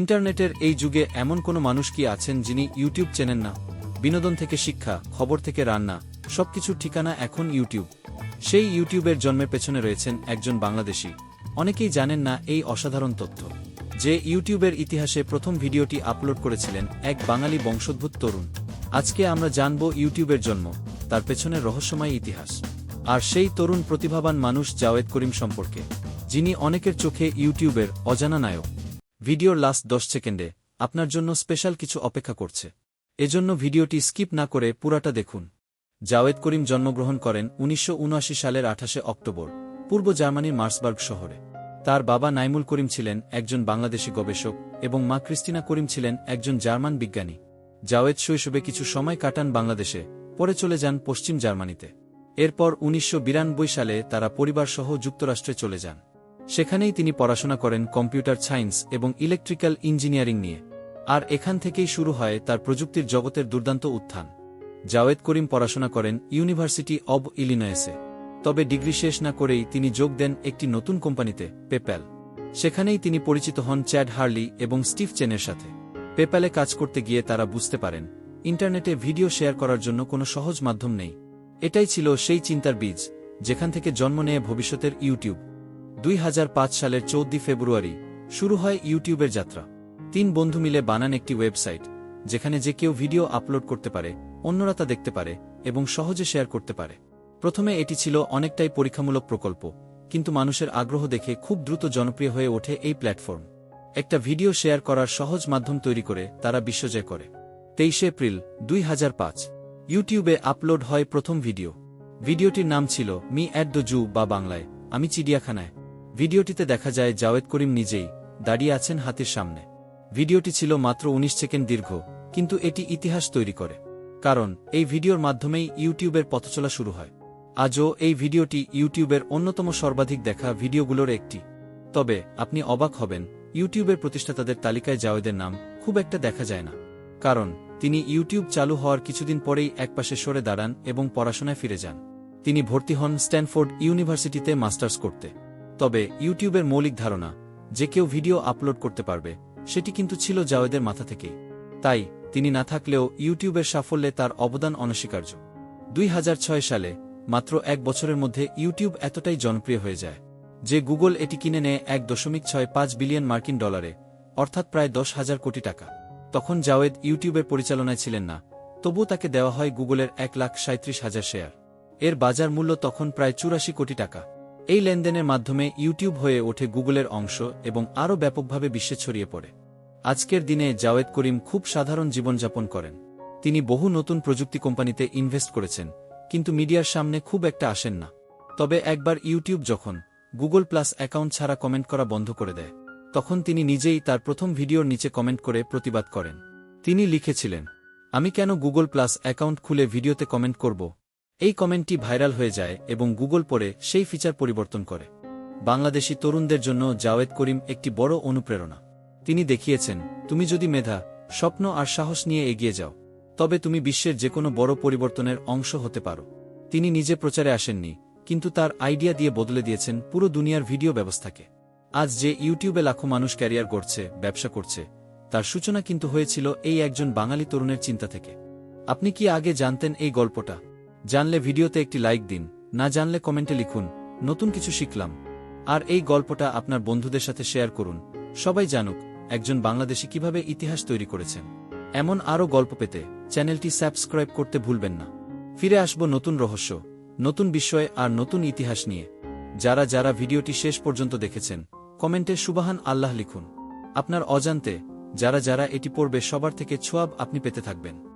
ইন্টারনেটের এই যুগে এমন কোনো মানুষ কি আছেন যিনি ইউটিউব চেনেন না? বিনোদন থেকে শিক্ষা, খবর থেকে রান্না সবকিছুর ঠিকানা এখন ইউটিউব। সেই ইউটিউবের জন্মের পেছনে রয়েছেন একজন বাংলাদেশি। অনেকেই জানেন না এই অসাধারণ তথ্য, যে ইউটিউবের ইতিহাসে প্রথম ভিডিওটি আপলোড করেছিলেন এক বাঙালি বংশোদ্ভূত তরুণ। আজকে আমরা জানব ইউটিউবের জন্ম, তার পেছনের রহস্যময় ইতিহাস, আর সেই তরুণ প্রতিভাবান মানুষ জাওয়েদ করিম সম্পর্কে, যিনি অনেকের চোখে ইউটিউবের অজানা নায়ক। ভিডিওর লাস্ট দশ সেকেন্ডে আপনার জন্য স্পেশাল কিছু অপেক্ষা করছে। এজন্য ভিডিওটি স্কিপ না করে পুরাটা দেখুন। জাওয়েদ করিম জন্মগ্রহণ করেন উনিশশো উনআশি সালের আঠাশে অক্টোবর, পূর্ব জার্মানির মার্সবার্গ শহরে। তার বাবা নাইমুল করিম ছিলেন একজন বাংলাদেশি গবেষক এবং মা ক্রিস্টিনা করিম ছিলেন একজন জার্মান বিজ্ঞানী। জাওয়েদ শৈশবে কিছু সময় কাটান বাংলাদেশে, পরে চলে যান পশ্চিম জার্মানিতে। এরপর উনিশশো বিরানব্বই সালে তারা পরিবারসহ যুক্তরাষ্ট্রে চলে যান। সেখানেই তিনি পড়াশোনা করেন কম্পিউটার সায়েন্স এবং ইলেকট্রিক্যাল ইঞ্জিনিয়ারিং নিয়ে। আর এখান থেকেই শুরু হয় তার প্রযুক্তির জগতের দুর্দান্ত উত্থান। জাওয়েদ করিম পড়াশোনা করেন ইউনিভার্সিটি অব ইলিনয়েসে। তবে ডিগ্রি শেষ না করেই তিনি যোগ দেন একটি নতুন কোম্পানিতে, পেপ্যাল। সেখানেই তিনি পরিচিত হন চ্যাড হার্লি এবং স্টিভ চেনের সাথে। পেপ্যালে কাজ করতে গিয়ে তারা বুঝতে পারেন, ইন্টারনেটে ভিডিও শেয়ার করার জন্য কোনো সহজ মাধ্যম নেই। এটাই ছিল সেই চিন্তার বীজ, যেখান থেকে জন্ম নেয় ভবিষ্যতের ইউটিউব। দুই হাজার পাঁচ সালের চৌদ্দি ফেব্রুয়ারি শুরু হয় ইউটিউবের যাত্রা। তিন বন্ধু মিলে বানান একটি ওয়েবসাইট, যেখানে যে কেউ ভিডিও আপলোড করতে পারে, অন্যরা তা দেখতে পারে এবং সহজে শেয়ার করতে পারে। প্রথমে এটি ছিল অনেকটাই পরীক্ষামূলক প্রকল্প, কিন্তু মানুষের আগ্রহ দেখে খুব দ্রুত জনপ্রিয় হয়ে ওঠে এই প্ল্যাটফর্ম। একটা ভিডিও শেয়ার করার সহজ মাধ্যম তৈরি করে তারা বিশ্বজয় করে। তেইশে এপ্রিল, দুই হাজার পাঁচ। ইউটিউবে আপলোড হয় প্রথম ভিডিও। ভিডিওটির নাম ছিল মি অ্যাট দ্য জু বা বাংলায়, আমি চিড়িয়াখানায়। ভিডিওটিতে দেখা যায় জাওয়েদ করিম নিজেই দাঁড়িয়ে আছেন হাতির সামনে। ভিডিওটি ছিল মাত্র উনিশ সেকেন্ড দীর্ঘ, কিন্তু এটি ইতিহাস তৈরি করে। কারণ, এই ভিডিওর মাধ্যমেই ইউটিউবের পথচলা শুরু হয়। আজও এই ভিডিওটি ইউটিউবের অন্যতম সর্বাধিক দেখা ভিডিওগুলোর একটি। তবে, আপনি অবাক হবেন, ইউটিউবের প্রতিষ্ঠাতাদের তালিকায় জাওয়েদের নাম খুব একটা দেখা যায় না। কারণ, তিনি ইউটিউব চালু হওয়ার কিছুদিন পরেই একপাশে সরে দাঁড়ান এবং পড়াশোনায় ফিরে যান। তিনি ভর্তি হন স্ট্যানফোর্ড ইউনিভার্সিটিতে মাস্টার্স করতে। তবে ইউটিউবের মৌলিক ধারণা, যে কেউ ভিডিও আপলোড করতে পারবে, সেটি কিন্তু ছিল জাওয়েদের মাথা থেকেই তাই, তিনি না থাকলেও ইউটিউবের সাফল্যে তার অবদান অনস্বীকার্য। দুই হাজার ছয় সালে, মাত্র এক বছরের মধ্যে ইউটিউব এতটাই জনপ্রিয় হয়ে যায়, যে গুগল এটি কিনে নেয় এক দশমিক ছয় পাঁচ বিলিয়ন মার্কিন ডলারে, অর্থাৎ প্রায় দশ হাজার কোটি টাকা। তখন জাওয়েদ ইউটিউবের পরিচালনায় ছিলেন না, তবুও তাকে দেওয়া হয় গুগলের এক লাখ সাঁত্রিশ হাজার শেয়ার। এর বাজার মূল্য তখন প্রায় চুরাশি কোটি টাকা। এই লেনদেনের মাধ্যমে ইউটিউব হয়ে ওঠে গুগলের অংশ এবং আরও ব্যাপকভাবে বিশ্বে ছড়িয়ে পড়ে। আজকের দিনে জাওয়েদ করিম খুব সাধারণ জীবনযাপন করেন। তিনি বহু নতুন প্রযুক্তি কোম্পানিতে ইনভেস্ট করেছেন, কিন্তু মিডিয়ার সামনে খুব একটা আসেন না। তবে একবার ইউটিউব যখন গুগল প্লাস অ্যাকাউন্ট ছাড়া কমেন্ট করা বন্ধ করে দেয়, তখন তিনি নিজেই তার প্রথম ভিডিওর নিচে কমেন্ট করে প্রতিবাদ করেন। তিনি লিখেছিলেন, আমি কেন গুগল প্লাস অ্যাকাউন্ট খুলে ভিডিওতে কমেন্ট করব? এই কমেন্টটি ভাইরাল হয়ে যায় এবং গুগল পরে সেই ফিচার পরিবর্তন করে। বাংলাদেশি তরুণদের জন্য জাওয়েদ করিম একটি বড় অনুপ্রেরণা। তিনি দেখিয়েছেন, তুমি যদি মেধা, স্বপ্ন আর সাহস নিয়ে এগিয়ে যাও, তবে তুমি বিশ্বের যে কোনো বড় পরিবর্তনের অংশ হতে পারো। তিনি নিজে প্রচারে আসেননি, কিন্তু তার আইডিয়া দিয়ে বদলে দিয়েছেন পুরো দুনিয়ার ভিডিও ব্যবস্থাকে। আজ যে ইউটিউবে লাখো মানুষ ক্যারিয়ার গড়ছে, ব্যবসা করছে, তার সূচনা কিন্তু হয়েছিল এই একজন বাঙালি তরুণের চিন্তা থেকে। আপনি কি আগে জানতেন এই গল্পটা? জানলে ভিডিওতে একটি লাইক দিন, না জানলে কমেন্টে লিখুন, নতুন কিছু শিখলাম। আর এই গল্পটা আপনার বন্ধুদের সাথে শেয়ার করুন। সবাই জানুক, একজন বাংলাদেশি কীভাবে ইতিহাস তৈরি করেছেন। এমন আরও গল্প পেতে চ্যানেলটি সাবস্ক্রাইব করতে ভুলবেন না। ফিরে আসব নতুন রহস্য, নতুন বিষয় আর নতুন ইতিহাস নিয়ে। যারা যারা ভিডিওটি শেষ পর্যন্ত দেখেছেন, কমেন্টে সুবাহান আল্লাহ লিখুন। আপনার অজান্তে, যারা যারা এটি পড়বে সবার থেকে ছোয়াব আপনি পেতে থাকবেন।